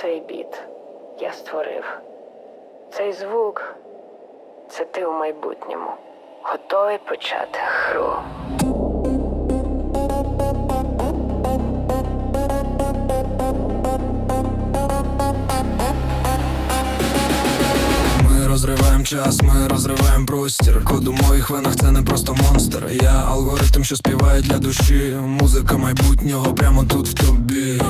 Цей біт я створив. Цей звук це ти у майбутньому. Готовий почати гру. Розриваємо час, ми розриваємо простір. Код у моїх венах це не просто монстр. Я алгоритм, що співає для душі. Музика майбутнього прямо тут в тобі.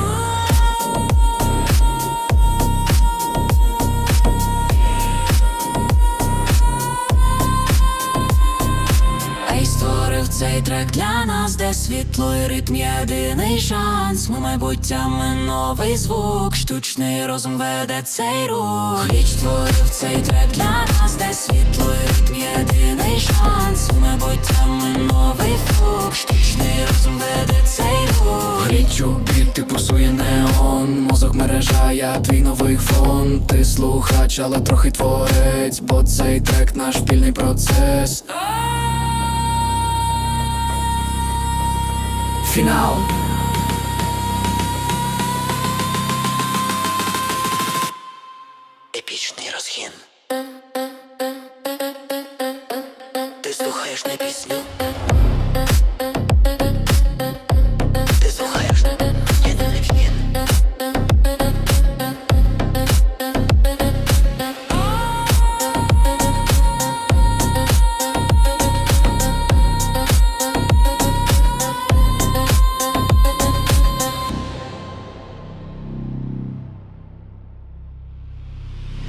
Цей трек для нас, де світло і ритм єдиний шанс. Ми майбуттями новий звук, штучний розум веде цей рух. Річ створив цей трек для нас, де світло і ритм єдиний шанс. Ми майбуттями новий звук, штучний розум веде цей рух. Річ у біт, ти пульсує неон. Мозок мережа, я твій новий фон. Ти слухач, але трохи творець, бо цей трек наш спільний процес. Фінал. Епічний розгін. Ти слухаєш не пісню,